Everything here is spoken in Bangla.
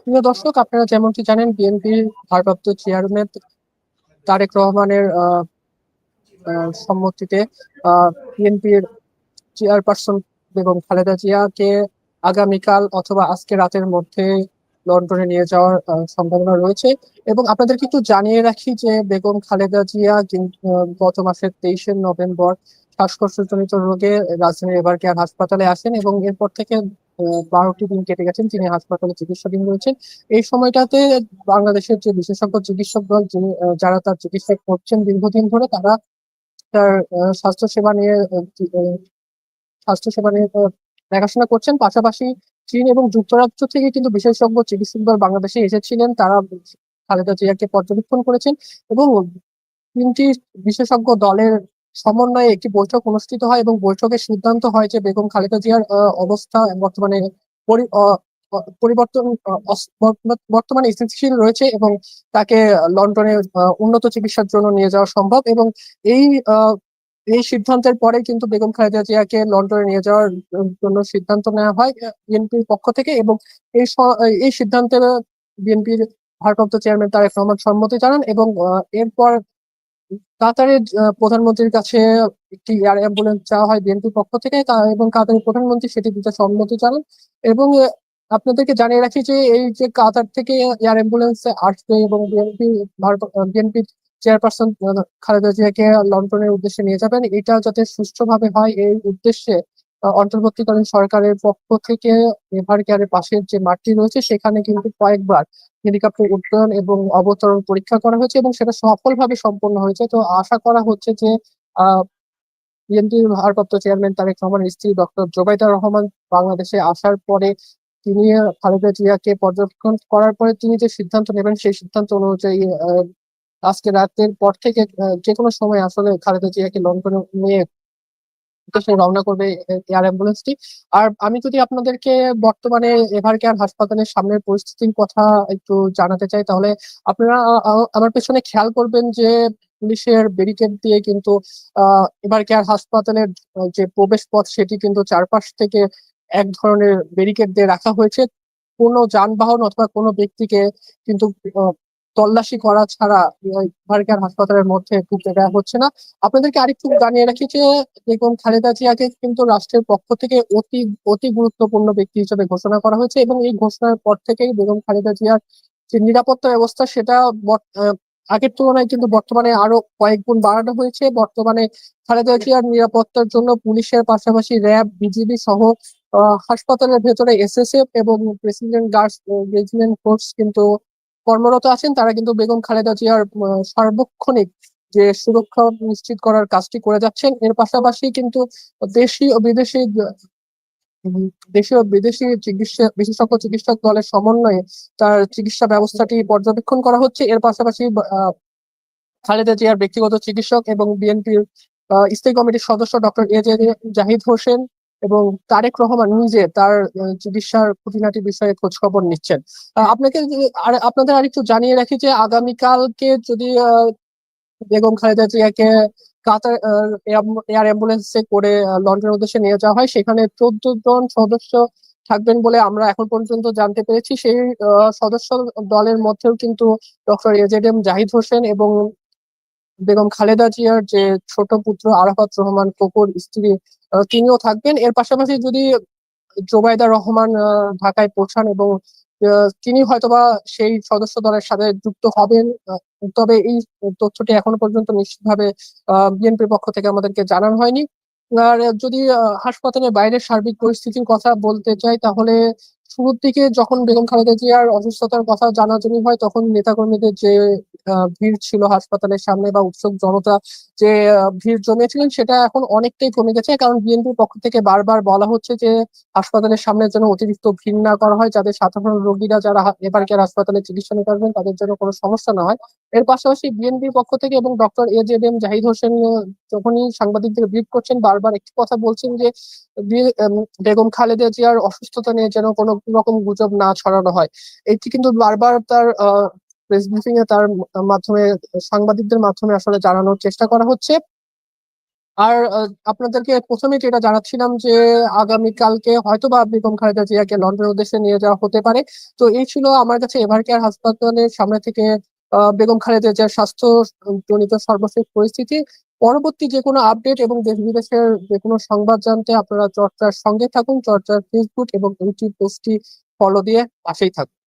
প্রিয় দর্শক আপনারা যেমনটি জানেন বিএনপির ভারপ্রাপ্ত চেয়ারম্যান তারেক রহমানের সম্মতিতে বিএনপির চেয়ারপারসন বেগম খালেদা জিয়াকে আগামীকাল অথবা আজকে রাতের মধ্যে লন্ডনে নিয়ে যাওয়ার আহ, সম্ভাবনা রয়েছে। এবং আপনাদেরকে একটু জানিয়ে রাখি যে বেগম খালেদা জিয়া গত মাসের তেইশে নভেম্বর শ্বাসকষ্টজনিত রোগে রাজধানীর এবার কেয়ার হাসপাতালে আসেন এবং এরপর থেকে বারোটি দিন কেটে গেছেন তিনি হাসপাতালে চিকিৎসাধীন রয়েছেন। এই সময়টাতে বাংলাদেশের যে বিশেষজ্ঞ চিকিৎসক দল, যিনি যারা তার চিকিৎসা করছেন দীর্ঘদিন ধরে, তারা তার স্বাস্থ্যসেবা নিয়ে স্বাস্থ্যসেবা নিয়ে দেখাশোনা করছেন। পাশাপাশি চীন এবং যুক্তরাজ্য থেকে কিন্তু বিশেষজ্ঞ চিকিৎসক দল বাংলাদেশে এসেছিলেন। তারা খালেদা জিয়াকে পর্যবেক্ষণ করেছেন এবং তিনটি বিশেষজ্ঞ দলের সমন্বয়ে একটি বৈঠক অনুষ্ঠিত হয় এবং বৈঠকের সিদ্ধান্ত হয় যে বেগম খালেদা জিয়ার অবস্থা বর্তমানে পরিবর্তন বর্তমান- স্থিতিশীল রয়েছে এবং তাকে লন্ডনে উন্নত চিকিৎসার জন্য নিয়ে যাওয়া সম্ভব এবং এই এই সিদ্ধান্তের পরে কিন্তু বেগম খালেদা জিয়াকে লন্ডনে নিয়ে যাওয়ার জন্য সিদ্ধান্ত নেওয়া হয় বিএনপির পক্ষ থেকে এবং এই এই সিদ্ধান্তে বিএনপির ভারপ্রাপ্ত চেয়ারম্যান তারেক রহমান সম্মতি জানান এবং এরপর কাতারের প্রধানমন্ত্রীর কাছে একটি এয়ার অ্যাম্বুলেন্স চাওয়া হয় বিএনপির পক্ষ থেকে এবং কাতারের প্রধানমন্ত্রী সেটি দিতে সম্মতি জানান। এবং আপনাদেরকে জানিয়ে রাখি যে, এই যে কাতার থেকে এয়ার অ্যাম্বুলেন্স আসবে এবং বিএনপি, ভারত বিএনপির চেয়ারপারসন খালেদা জিয়াকে লন্ডনের উদ্দেশ্যে নিয়ে যাবেন, এটা যাতে সুষ্ঠুভাবে হয়, এই উদ্দেশ্যে অন্তর্বর্তীকালীন সরকারের পক্ষ থেকে এভার কেয়ারের পাশের যে মাঠটি রয়েছে, সেখানে কিন্তু কয়েকবার হেলিকপ্টার উড্ডয়ন এবং অবতরণ পরীক্ষা করা হয়েছে এবং সেটা সফলভাবে সম্পন্ন হয়েছে। তো আশা করা হচ্ছে যে বিএনপির ভারপ্রাপ্ত চেয়ারম্যান তারেক রহমানের স্ত্রী ডক্টর জোবাইদা রহমান বাংলাদেশে আসার পরে তিনি খালেদা জিয়াকে পর্যবেক্ষণ করার পরে তিনি যে সিদ্ধান্ত নেবেন, সেই সিদ্ধান্ত অনুযায়ী আজকে রাতের পর থেকে যে কোনো সময় আসলে খালেদা জিয়াকে লন্ডনে নিয়ে উদ্দেশ্যে রওনা করবে এয়ার অ্যাম্বুলেন্সটি আর আমি যদি আপনাদেরকে বর্তমানে এভার কেয়ার হাসপাতালের সামনের পরিস্থিতির কথা একটু জানাতে চাই, তাহলে আপনারা আমার পেছনে খেয়াল করবেন যে পুলিশের ব্যারিকেড দিয়ে কিন্তু এভার কেয়ার হাসপাতালের যে প্রবেশ পথ সেটি কিন্তু চারপাশ থেকে এক ধরনের ব্যারিকেড দিয়ে রাখা হয়েছে। কোনো যানবাহন অথবা কোনো ব্যক্তিকে কিন্তু তল্লাশি করা ছাড়া এভার কেয়ার হাসপাতালের মধ্যে ঢুকতে দেওয়া হচ্ছে না। আপনাদেরকে আরেকটু জানিয়ে রাখি যে বেগম খালেদা জিয়াকে কিন্তু রাষ্ট্রের পক্ষ থেকে অতি অতি গুরুত্বপূর্ণ ব্যক্তি হিসেবে ঘোষণা করা হয়েছে এবং এই ঘোষণার পর থেকেই বেগম খালেদা জিয়ার যে নিরাপত্তা ব্যবস্থা সেটা আগের তুলনায় কিন্তু বর্তমানে আরও কয়েক গুণ বাড়ানো হয়েছে। বর্তমানে খালেদা জিয়ার নিরাপত্তার জন্য পুলিশের পাশাপাশি র্যাব, বিজিবি সহ হাসপাতালের ভেতরে এসএসএফ এবং প্রেসিডেন্ট গার্ডস রেজিমেন্ট ফোর্স কিন্তু কর্মরত আছেন, তারা কিন্তু বেগম খালেদা জিয়ার সার্বক্ষণিক যে সুরক্ষা নিশ্চিত করার কাজটি করে যাচ্ছেন। এর পাশাপাশি কিন্তু দেশি ও বিদেশি দেশীয় ও বিদেশি চিকিৎসা, বিশেষজ্ঞ চিকিৎসক দলের সমন্বয়ে তার চিকিৎসা ব্যবস্থাটি পর্যবেক্ষণ করা হচ্ছে। এর পাশাপাশি খালেদা জিয়ার ব্যক্তিগত চিকিৎসক এবং বিএনপির স্থায়ী কমিটির সদস্য doctor A J Zahid Hossain এবং তারেক রহমান নিজে তার চিকিৎসার খুঁটিনাটি বিষয়ে খোঁজ খবর নিচ্ছেন আপনাকে আপনাদের আরেকটু জানিয়ে রাখি যে আগামীকালকে যদি বেগম খালেদা জিয়াকে কাতার এয়ার অ্যাম্বুলেন্সে করে লন্ডনের উদ্দেশ্যে নিয়ে যাওয়া হয়, সেখানে চোদ্দ জন সদস্য থাকবেন বলে আমরা এখন পর্যন্ত জানতে পেরেছি। সেই সদস্য দলের মধ্যেও কিন্তু doctor A Z M Zahid Hossain এবং বেগম খালেদা জিয়ার যে ছোট পুত্র আরাফাত রহমান কোকর স্ত্রী তিনিও থাকবেন। এর পাশাপাশি যদি জোবাইদা রহমান ঢাকায় পৌঁছান এবং তিনি হয়তোবা সেই সদস্য দলের সাথে যুক্ত হবেন তবে এই তথ্যটি এখনও পর্যন্ত নিশ্চিতভাবে বিএনপির পক্ষ থেকে আমাদেরকে জানানো হয়নি। আর যদি হাসপাতালের বাইরের সার্বিক পরিস্থিতির কথা বলতে চাই, তাহলে শুরুর দিকে যখন বেগম খালেদা জিয়ার অসুস্থতার কথা জানাজানি হয়, তখন নেতাকর্মীদের যে ভিড় ছিল হাসপাতালের সামনে বা উৎসুক জনতা যে ভিড় জমেছিলেন, সেটা এখন অনেকটাই কমে গেছে। কারণ বিএনপির পক্ষ থেকে বারবার বলা হচ্ছে যে, হাসপাতালের সামনে যেন অতিরিক্ত ভিড় না করা হয়, যাতে সাধারণ রোগীরা যারা হা- এবার কেয়ার হাসপাতালে চিকিৎসা নিতে আসবেন তাদের জন্য কোনো সমস্যা না হয়। এর পাশাপাশি বিএনপির পক্ষ থেকে এবং doctor A Z M Zahid Hossain যখনই সাংবাদিকদের ব্রিফ করছেন, বারবার একটি কথা বলছেন যে বেগম খালেদা জিয়ার অসুস্থতা নিয়ে যেন কোনো রকম গুজব না ছড়ানো হয়। এটি কিন্তু বারবার তার প্রেস ব্রিফিং এ তার মাধ্যমে, সাংবাদিকদের মাধ্যমে আসলে জানানোর চেষ্টা করা হচ্ছে। আর আপনাদেরকে প্রথমে যেটা জানাচ্ছিলাম যে, আগামীকালকে হয়তো বা বেগম খালেদা জিয়াকে লন্ডনের উদ্দেশ্যে নিয়ে যাওয়া হতে পারে। তো এই ছিল আমার কাছে এভার কেয়ার হাসপাতালের সামনে থেকে বেগম খালেদা জিয়ার স্বাস্থ্য জনিত সর্বশেষ পরিস্থিতি। পরবর্তী যে কোনো আপডেট এবং দেশ বিদেশের যে কোনো সংবাদ জানতে আপনারা চর্চার সঙ্গে থাকুন, চর্চার ফেসবুক এবং ইউটিউব পেজটি ফলো দিয়ে পাশেই থাকুন।